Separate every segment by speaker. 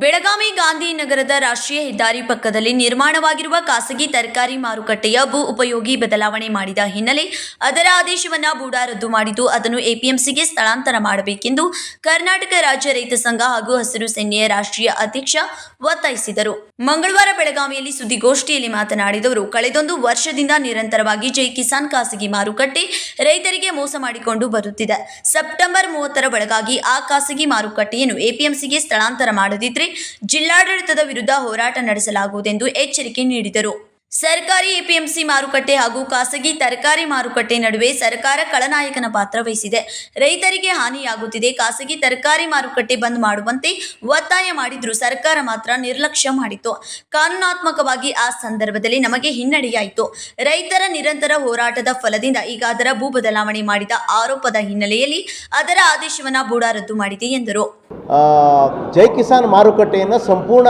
Speaker 1: ಬೆಳಗಾವಿ ಗಾಂಧಿನಗರದ ರಾಷ್ಟ್ರೀಯ ಹೆದ್ದಾರಿ ಪಕ್ಕದಲ್ಲಿ ನಿರ್ಮಾಣವಾಗಿರುವ ಖಾಸಗಿ ತರಕಾರಿ ಮಾರುಕಟ್ಟೆಯ ಭೂ ಉಪಯೋಗಿ ಬದಲಾವಣೆ ಮಾಡಿದ ಹಿನ್ನೆಲೆ ಅದರ ಆದೇಶವನ್ನು ಬೂಡ ರದ್ದು ಮಾಡಿದ್ದು, ಅದನ್ನು ಎಪಿಎಂಸಿಗೆ ಸ್ಥಳಾಂತರ ಮಾಡಬೇಕೆಂದು ಕರ್ನಾಟಕ ರಾಜ್ಯ ರೈತ ಸಂಘ ಹಾಗೂ ಹಸಿರು ಸೇನೆಯ ರಾಷ್ಟ್ರೀಯ ಅಧ್ಯಕ್ಷ ಒತ್ತಾಯಿಸಿದರು. ಮಂಗಳವಾರ ಬೆಳಗಾವಿಯಲ್ಲಿ ಸುದ್ದಿಗೋಷ್ಠಿಯಲ್ಲಿ ಮಾತನಾಡಿದವರು, ಕಳೆದೊಂದು ವರ್ಷದಿಂದ ನಿರಂತರವಾಗಿ ಜೈ ಕಿಸಾನ್ ಖಾಸಗಿ ಮಾರುಕಟ್ಟೆ ರೈತರಿಗೆ ಮೋಸ ಮಾಡಿಕೊಂಡು ಬರುತ್ತಿದೆ. ಸೆಪ್ಟೆಂಬರ್ ಮೂವತ್ತರ ಒಳಗಾಗಿ ಆ ಖಾಸಗಿ ಮಾರುಕಟ್ಟೆಯನ್ನು ಎಪಿಎಂಸಿಗೆ ಸ್ಥಳಾಂತರ ಮಾಡದಿದ್ದರೆ ಜಿಲ್ಲಾಡಳಿತದ ವಿರುದ್ಧ ಹೋರಾಟ ನಡೆಸಲಾಗುವುದೆಂದು ಎಚ್ಚರಿಕೆ ನೀಡಿದರು. ಸರ್ಕಾರಿ ಎಪಿಎಂಸಿ ಮಾರುಕಟ್ಟೆ ಹಾಗೂ ಖಾಸಗಿ ತರಕಾರಿ ಮಾರುಕಟ್ಟೆ ನಡುವೆ ಸರ್ಕಾರ ಕಳನಾಯಕನ ಪಾತ್ರ ವಹಿಸಿದೆ. ರೈತರಿಗೆ ಹಾನಿಯಾಗುತ್ತಿದೆ. ಖಾಸಗಿ ತರಕಾರಿ ಮಾರುಕಟ್ಟೆ ಬಂದ್ ಮಾಡುವಂತೆ ಒತ್ತಾಯ ಮಾಡಿದ್ರು ಸರ್ಕಾರ ಮಾತ್ರ ನಿರ್ಲಕ್ಷ್ಯ ಮಾಡಿತು ಕಾನೂನಾತ್ಮಕವಾಗಿ ಆ ಸಂದರ್ಭದಲ್ಲಿ ನಮಗೆ ಹಿನ್ನಡೆಯಾಯಿತು. ರೈತರ ನಿರಂತರ ಹೋರಾಟದ ಫಲದಿಂದ ಈಗ ಅದರ ಭೂ ಬದಲಾವಣೆ ಮಾಡಿದ ಆರೋಪದ ಹಿನ್ನೆಲೆಯಲ್ಲಿ ಅದರ ಆದೇಶವನ್ನು ಬೂಡ ರದ್ದು ಮಾಡಿದೆ ಎಂದರು.
Speaker 2: ಜೈ ಕಿಸಾನ್ ಮಾರುಕಟ್ಟೆಯನ್ನು ಸಂಪೂರ್ಣ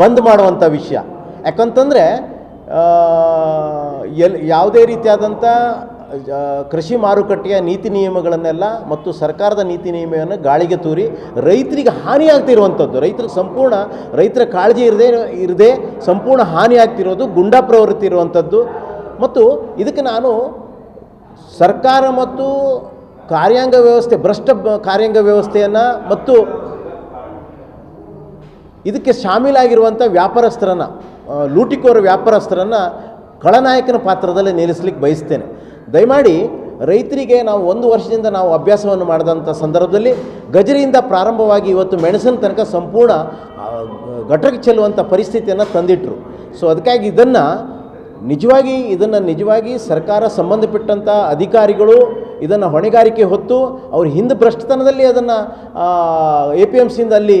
Speaker 2: ಬಂದ್ ಮಾಡುವಂಥ ವಿಷಯ. ಯಾಕಂತಂದರೆ ಎಲ್, ಯಾವುದೇ ರೀತಿಯಾದಂಥ ಕೃಷಿ ಮಾರುಕಟ್ಟೆಯ ನೀತಿ ನಿಯಮಗಳನ್ನೆಲ್ಲ ಮತ್ತು ಸರ್ಕಾರದ ನೀತಿ ನಿಯಮವನ್ನು ಗಾಳಿಗೆ ತೂರಿ ರೈತರಿಗೆ ಹಾನಿಯಾಗ್ತಿರುವಂಥದ್ದು ರೈತರಿಗೆ ಸಂಪೂರ್ಣ, ರೈತರ ಕಾಳಜಿ ಇರದೇ, ಇರದೆ ಸಂಪೂರ್ಣ ಹಾನಿಯಾಗ್ತಿರೋದು ಗುಂಡಾ ಪ್ರವೃತ್ತಿ ಇರುವಂಥದ್ದು ಮತ್ತು ಇದಕ್ಕೆ ನಾನು ಸರ್ಕಾರ ಮತ್ತು ಕಾರ್ಯಾಂಗ ವ್ಯವಸ್ಥೆ, ಭ್ರಷ್ಟ ಕಾರ್ಯಾಂಗ ವ್ಯವಸ್ಥೆಯನ್ನು ಮತ್ತು ಇದಕ್ಕೆ ಶಾಮೀಲಾಗಿರುವಂಥ ವ್ಯಾಪಾರಸ್ಥರನ್ನು ಲೂಟಿಕೋರ ವ್ಯಾಪಾರಸ್ಥರನ್ನು ಖಳನಾಯಕನ ಪಾತ್ರದಲ್ಲಿ ನಿಲ್ಲಿಸ್ಲಿಕ್ಕೆ ಬಯಸ್ತೇನೆ. ದಯಮಾಡಿ ರೈತರಿಗೆ ನಾವು ಒಂದು ವರ್ಷದಿಂದ ನಾವು ಅಭ್ಯಾಸವನ್ನು ಮಾಡಿದಂಥ ಸಂದರ್ಭದಲ್ಲಿ ಗಜರಿಯಿಂದ ಪ್ರಾರಂಭವಾಗಿ ಇವತ್ತು ಮೆಣಸಿನ ತನಕ ಸಂಪೂರ್ಣ ಘಟಕ ಚೆಲ್ಲುವಂಥ ಪರಿಸ್ಥಿತಿಯನ್ನು ತಂದಿಟ್ಟರು ಸೊ ಅದಕ್ಕಾಗಿ ಇದನ್ನು ನಿಜವಾಗಿ ಇದನ್ನು ನಿಜವಾಗಿ ಸರ್ಕಾರ ಸಂಬಂಧಪಟ್ಟಂಥ ಅಧಿಕಾರಿಗಳು ಇದನ್ನು ಹೊಣೆಗಾರಿಕೆ ಹೊತ್ತು ಅವ್ರ ಹಿಂದೆ ಭ್ರಷ್ಟತನದಲ್ಲಿ ಅದನ್ನು ಎ ಪಿ ಎಂ ಸಿಯಿಂದ ಅಲ್ಲಿ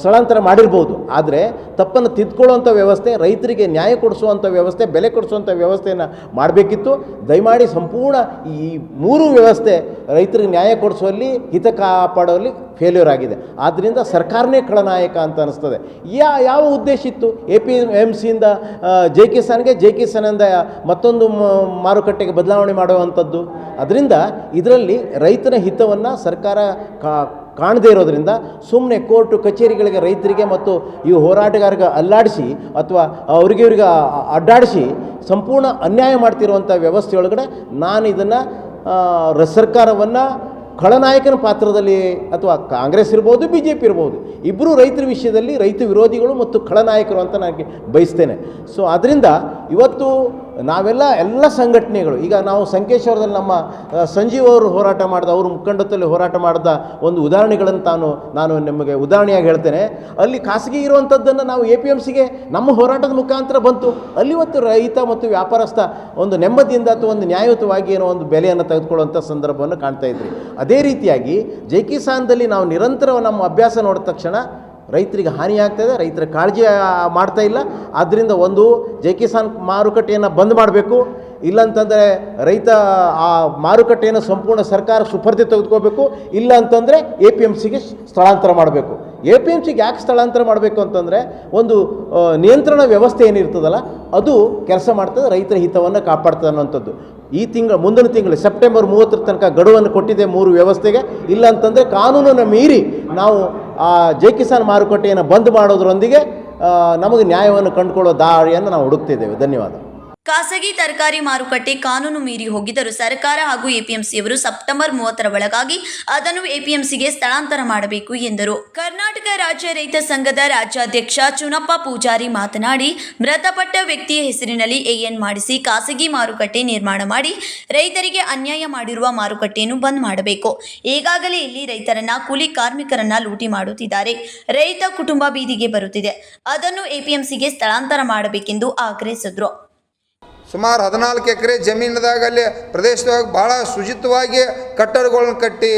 Speaker 2: ಸ್ಥಳಾಂತರ ಮಾಡಿರ್ಬೋದು. ಆದರೆ ತಪ್ಪನ್ನು ತಿದ್ಕೊಳ್ಳುವಂಥ ವ್ಯವಸ್ಥೆ, ರೈತರಿಗೆ ನ್ಯಾಯ ಕೊಡಿಸುವಂಥ ವ್ಯವಸ್ಥೆ, ಬೆಲೆ ಕೊಡಿಸುವಂಥ ವ್ಯವಸ್ಥೆಯನ್ನು ಮಾಡಬೇಕಿತ್ತು. ದಯಮಾಡಿ ಸಂಪೂರ್ಣ ಈ ಮೂರು ವ್ಯವಸ್ಥೆ ರೈತರಿಗೆ ನ್ಯಾಯ ಕೊಡಿಸುವಲ್ಲಿ, ಹಿತ ಕಾಪಾಡುವಲ್ಲಿ ಫೇಲ್ಯೂರ್ ಆಗಿದೆ. ಆದ್ದರಿಂದ ಸರ್ಕಾರನೇ ಖಳನಾಯಕ ಅಂತ ಅನಿಸ್ತದೆ. ಯಾ, ಯಾವ ಉದ್ದೇಶ ಇತ್ತು? ಎ ಪಿ ಎಂ ಸಿಯಿಂದ ಜೆ ಕಿಸಾನ್ಗೆ ಜೆ ಕಿಸಾನಿಂದ ಮತ್ತೊಂದು ಮಾರುಕಟ್ಟೆಗೆ ಬದಲಾವಣೆ ಮಾಡುವಂಥದ್ದು ಅದರಿಂದ ಇದರಲ್ಲಿ ರೈತನ ಹಿತವನ್ನು ಸರ್ಕಾರ ಕಾ, ಕಾಣದೇ ಇರೋದರಿಂದ ಸುಮ್ಮನೆ ಕೋರ್ಟು ಕಚೇರಿಗಳಿಗೆ ರೈತರಿಗೆ ಮತ್ತು ಈ ಹೋರಾಟಗಾರರಿಗೆ ಅಲ್ಲಾಡಿಸಿ ಅಥವಾ ಅವ್ರಿಗೆ ಇವ್ರಿಗೆ ಅಡ್ಡಾಡಿಸಿ ಸಂಪೂರ್ಣ ಅನ್ಯಾಯ ಮಾಡ್ತಿರುವಂಥ ವ್ಯವಸ್ಥೆಯೊಳಗಡೆ ನಾನು ಇದನ್ನು ಸರ್ಕಾರವನ್ನು ಖಳನಾಯಕನ ಪಾತ್ರದಲ್ಲಿ ಅಥವಾ ಕಾಂಗ್ರೆಸ್ ಇರ್ಬೋದು ಬಿ ಜೆ ಪಿ ಇರ್ಬೋದು ಇಬ್ಬರು ರೈತರ ವಿಷಯದಲ್ಲಿ ರೈತ ವಿರೋಧಿಗಳು ಮತ್ತು ಖಳನಾಯಕರು ಅಂತ ನನಗೆ ಬಯಸ್ತೇನೆ. ಸೊ ಅದರಿಂದ ಇವತ್ತು ನಾವೆಲ್ಲ ಎಲ್ಲ ಸಂಘಟನೆಗಳು. ಈಗ ನಾವು ಸಂಕೇಶ್ವರದಲ್ಲಿ ನಮ್ಮ ಸಂಜೀವ್ ಅವರು ಹೋರಾಟ ಮಾಡಿದ, ಅವರು ಮುಖಂಡತ್ವದಲ್ಲಿ ಹೋರಾಟ ಮಾಡಿದ ಒಂದು ಉದಾಹರಣೆಗಳನ್ನು ತಾನು, ನಾನು ನಿಮಗೆ ಉದಾಹರಣೆಯಾಗಿ ಹೇಳ್ತೇನೆ. ಅಲ್ಲಿ ಖಾಸಗಿ ಇರುವಂಥದ್ದನ್ನು ನಾವು ಎ ಪಿ ಎಂ ಸಿಗೆ ನಮ್ಮ ಹೋರಾಟದ ಮುಖಾಂತರ ಬಂತು. ಅಲ್ಲಿ ಇವತ್ತು ರೈತ ಮತ್ತು ವ್ಯಾಪಾರಸ್ಥ ಒಂದು ನೆಮ್ಮದಿಯಿಂದ ಅಥವಾ ಒಂದು ನ್ಯಾಯಯುತವಾಗಿ ಏನೋ ಒಂದು ಬೆಲೆಯನ್ನು ತೆಗೆದುಕೊಳ್ಳುವಂಥ ಸಂದರ್ಭವನ್ನು ಕಾಣ್ತಾ ಇದ್ರಿ. ಅದೇ ರೀತಿಯಾಗಿ ಜೈ ಕಿಸಾನ್ದಲ್ಲಿ ನಾವು ನಿರಂತರ ನಮ್ಮ ಅಭ್ಯಾಸ ನೋಡಿದ ತಕ್ಷಣ ರೈತರಿಗೆ ಹಾನಿಯಾಗ್ತದೆ ರೈತರ ಕಾಳಜಿ ಮಾಡ್ತಾ ಇಲ್ಲ. ಆದ್ದರಿಂದ ಒಂದು ಜೈ ಕಿಸಾನ್ ಮಾರುಕಟ್ಟೆಯನ್ನು ಬಂದ್ ಮಾಡಬೇಕು. ಇಲ್ಲಂತಂದರೆ ರೈತ, ಆ, ಮಾರುಕಟ್ಟೆಯನ್ನು ಸಂಪೂರ್ಣ ಸರ್ಕಾರ ಸುಪರ್ದಿ ತೆಗೆದುಕೋಬೇಕು. ಇಲ್ಲ ಅಂತಂದರೆ ಎ ಪಿ ಎಂ ಸಿಗೆ ಸ್ಥಳಾಂತರ ಮಾಡಬೇಕು. ಎ ಪಿ ಎಂ ಸಿಗೆ ಯಾಕೆ ಸ್ಥಳಾಂತರ ಮಾಡಬೇಕು ಅಂತಂದರೆ ಒಂದು ನಿಯಂತ್ರಣ ವ್ಯವಸ್ಥೆ ಏನಿರ್ತದಲ್ಲ, ಅದು ಕೆಲಸ ಮಾಡ್ತದೆ, ರೈತರ ಹಿತವನ್ನು ಕಾಪಾಡ್ತದೆ ಅನ್ನೋಂಥದ್ದು ಈ ತಿಂಗಳು, ಮುಂದಿನ ತಿಂಗಳು ಸೆಪ್ಟೆಂಬರ್ ಮೂವತ್ತರ ತನಕ ಗಡುವನ್ನು ಕೊಟ್ಟಿದೆ ಮೂರು ವ್ಯವಸ್ಥೆಗೆ. ಇಲ್ಲ ಅಂತಂದರೆ ಕಾನೂನನ್ನು ಮೀರಿ ನಾವು ಆ ಜೈ ಕಿಸಾನ್ ಮಾರುಕಟ್ಟೆಯನ್ನು ಬಂದ್ ಮಾಡೋದ್ರೊಂದಿಗೆ ನಮಗೆ ನ್ಯಾಯವನ್ನು ಕಂಡುಕೊಳ್ಳೋ ದಾರಿಯನ್ನು ನಾವು ಹುಡುಕ್ತಿದ್ದೇವೆ. ಧನ್ಯವಾದ.
Speaker 1: ಖಾಸಗಿ ತರಕಾರಿ ಮಾರುಕಟ್ಟೆ ಕಾನೂನು ಮೀರಿ ಹೋಗಿದ್ದರೂ ಸರ್ಕಾರ ಹಾಗೂ ಎಪಿಎಂಸಿಯವರು ಸೆಪ್ಟೆಂಬರ್ ಮೂವತ್ತರ ಒಳಗಾಗಿ ಅದನ್ನು ಎಪಿಎಂಸಿಗೆ ಸ್ಥಳಾಂತರ ಮಾಡಬೇಕು ಎಂದರು. ಕರ್ನಾಟಕ ರಾಜ್ಯ ರೈತ ಸಂಘದ ರಾಜ್ಯಾಧ್ಯಕ್ಷ ಚುನಪ್ಪ ಪೂಜಾರಿ ಮಾತನಾಡಿ, ಮೃತಪಟ್ಟ ವ್ಯಕ್ತಿಯ ಹೆಸರಿನಲ್ಲಿ ಎಎನ್ ಮಾಡಿಸಿ ಖಾಸಗಿ ಮಾರುಕಟ್ಟೆ ನಿರ್ಮಾಣ ಮಾಡಿ, ರೈತರಿಗೆ ಅನ್ಯಾಯ ಮಾಡಿರುವ ಮಾರುಕಟ್ಟೆಯನ್ನು ಬಂದ್ ಮಾಡಬೇಕು. ಈಗಾಗಲೇ ಇಲ್ಲಿ ರೈತರನ್ನ, ಕೂಲಿ ಕಾರ್ಮಿಕರನ್ನ ಲೂಟಿ ಮಾಡುತ್ತಿದ್ದಾರೆ. ರೈತ ಕುಟುಂಬ ಬೀದಿಗೆ ಬರುತ್ತಿದೆ. ಅದನ್ನು ಎಪಿಎಂಸಿಗೆ ಸ್ಥಳಾಂತರ ಮಾಡಬೇಕೆಂದು ಆಗ್ರಹಿಸಿದ್ರು.
Speaker 3: ಸುಮಾರು ಹದಿನಾಲ್ಕು ಎಕರೆ ಜಮೀನದಾಗ ಅಲ್ಲಿ ಪ್ರದೇಶದಾಗ ಭಾಳ ಶುಚಿತ್ವವಾಗಿ ಕಟ್ಟಡಗಳನ್ನು ಕಟ್ಟಿ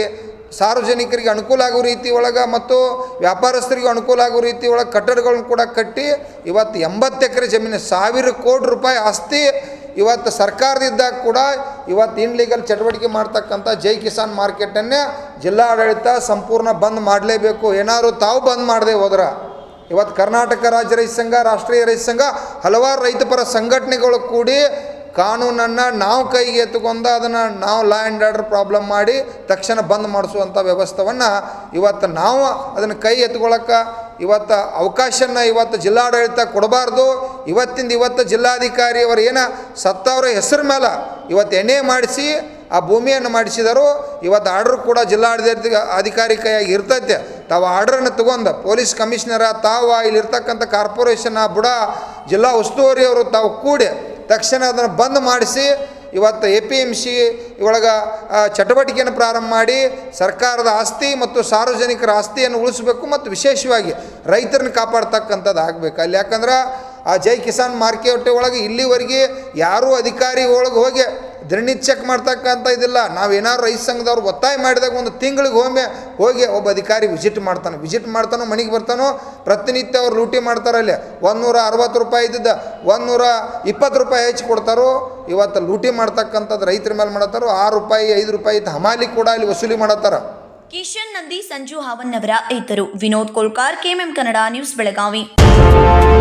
Speaker 3: ಸಾರ್ವಜನಿಕರಿಗೆ ಅನುಕೂಲ ಆಗೋ ರೀತಿ ಒಳಗೆ ಮತ್ತು ವ್ಯಾಪಾರಸ್ಥರಿಗೆ ಅನುಕೂಲ ಆಗೋ ರೀತಿ ಒಳಗೆ ಕಟ್ಟಡಗಳನ್ನು ಕೂಡ ಕಟ್ಟಿ ಇವತ್ತು ಎಂಬತ್ತು ಎಕರೆ ಜಮೀನು ಸಾವಿರ ಕೋಟಿ ರೂಪಾಯಿ ಆಸ್ತಿ ಇವತ್ತು ಸರ್ಕಾರದಿದ್ದಾಗ ಕೂಡ ಇವತ್ತು ಇನ್ಲೀಗಲ್ ಚಟುವಟಿಕೆ ಮಾಡ್ತಕ್ಕಂಥ ಜೈ ಕಿಸಾನ್ ಮಾರ್ಕೆಟನ್ನೇ ಜಿಲ್ಲಾಡಳಿತ ಸಂಪೂರ್ಣ ಬಂದ್ ಮಾಡಲೇಬೇಕು. ಏನಾದರೂ ತಾವು ಬಂದ್ ಮಾಡದೆ ಹೋದ್ರೆ ಇವತ್ತು ಕರ್ನಾಟಕ ರಾಜ್ಯ ರೈತ ಸಂಘ, ರಾಷ್ಟ್ರೀಯ ರೈತ ಸಂಘ, ಹಲವಾರು ರೈತಪರ ಸಂಘಟನೆಗಳು ಕೂಡಿ ಕಾನೂನನ್ನು ನಾವು ಕೈಗೆ ಎತ್ತುಕೊಂಡು ಅದನ್ನು ನಾವು ಲಾ ಆ್ಯಂಡ್ ಆರ್ಡರ್ ಪ್ರಾಬ್ಲಮ್ ಮಾಡಿ ತಕ್ಷಣ ಬಂದ್ ಮಾಡಿಸುವಂಥ ವ್ಯವಸ್ಥೆಯನ್ನು ಇವತ್ತು ನಾವು ಅದನ್ನು ಕೈ ಎತ್ಕೊಳ್ಳೋಕೆ ಇವತ್ತು ಅವಕಾಶನ ಇವತ್ತು ಜಿಲ್ಲಾಡಳಿತ ಕೊಡಬಾರ್ದು. ಇವತ್ತಿಂದ ಇವತ್ತು ಜಿಲ್ಲಾಧಿಕಾರಿಯವರು ಏನ ಸತ್ತವರ ಹೆಸರು ಮೇಲೆ ಇವತ್ತು ಎಣ್ಣೆ ಮಾಡಿಸಿ ಆ ಭೂಮಿಯನ್ನು ಮಾಡಿಸಿದರು ಇವತ್ತು ಆರ್ಡ್ರ್ ಕೂಡ ಜಿಲ್ಲಾಡಳಿತ ಅಧಿಕಾರಿ ಕೈಯಾಗಿ ಇರ್ತೈತೆ. ತಾವು ಆರ್ಡ್ರನ್ನು ತಗೊಂಡು ಪೊಲೀಸ್ ಕಮಿಷನರ ತಾವ ಇಲ್ಲಿರ್ತಕ್ಕಂಥ ಕಾರ್ಪೊರೇಷನ್ ಬುಡ ಜಿಲ್ಲಾ ಉಸ್ತುವಾರಿಯವರು ತಾವು ಕೂಡಿ ತಕ್ಷಣ ಅದನ್ನು ಬಂದ್ ಮಾಡಿಸಿ ಇವತ್ತು ಎ ಪಿ ಎಂ ಸಿ ಒಳಗೆ ಚಟುವಟಿಕೆಯನ್ನು ಪ್ರಾರಂಭ ಮಾಡಿ ಸರ್ಕಾರದ ಆಸ್ತಿ ಮತ್ತು ಸಾರ್ವಜನಿಕರ ಆಸ್ತಿಯನ್ನು ಉಳಿಸಬೇಕು ಮತ್ತು ವಿಶೇಷವಾಗಿ ರೈತರನ್ನ ಕಾಪಾಡ್ತಕ್ಕಂಥದ್ದು ಆಗಬೇಕು ಅಲ್ಲಿ ಯಾಕಂದ್ರೆ ಆ ಜೈ ಕಿಸಾನ್ ಮಾರ್ಕೆಟ್ ಒಳಗೆ ಇಲ್ಲಿವರೆಗೆ ಯಾರೂ ಅಧಿಕಾರಿ ಒಳಗೆ ಹೋಗಿ ಧರಣಿ ಚೆಕ್ ಮಾಡ್ತಕ್ಕಂಥ ಇದಿಲ್ಲ. ನಾವು ಏನಾದ್ರು ರೈತ ಸಂಘದವ್ರು ಒತ್ತಾಯ ಮಾಡಿದಾಗ ಒಂದು ತಿಂಗಳಿಗೆ ಒಮ್ಮೆ ಹೋಗಿ ಒಬ್ಬ ಅಧಿಕಾರಿ ವಿಸಿಟ್ ಮಾಡ್ತಾನೆ. ವಿಸಿಟ್ ಮಾಡ್ತಾನೋ, ಮನೆಗೆ ಬರ್ತಾನೋ, ಪ್ರತಿನಿತ್ಯ ಅವ್ರು ಲೂಟಿ ಮಾಡ್ತಾರೆ ಅಲ್ಲಿ. ಒಂದೂರ ಅರವತ್ತು ರೂಪಾಯಿ ಇದ್ದಿದ್ದ ಒಂದೂರ ಇಪ್ಪತ್ತು ರೂಪಾಯಿ ಹೆಚ್ಚು ಕೊಡ್ತಾರೋ, ಇವತ್ತು ಲೂಟಿ ಮಾಡ್ತಕ್ಕಂಥದ್ದು ರೈತರ ಮೇಲೆ ಮಾಡತ್ತಾರೋ, ಆರು ರೂಪಾಯಿ, ಐದು ರೂಪಾಯಿ ಇದ್ದ ಹಮಾಲಿ ಕೂಡ ಇಲ್ಲಿ ವಸೂಲಿ ಮಾಡತ್ತಾರ.
Speaker 1: ಕಿಶನ್ ನಂದಿ ಸಂಜು ಹಾವನ್ನವರ ರೈತರು Vinod Kolkar, KMM Kannada news Belagavi. Música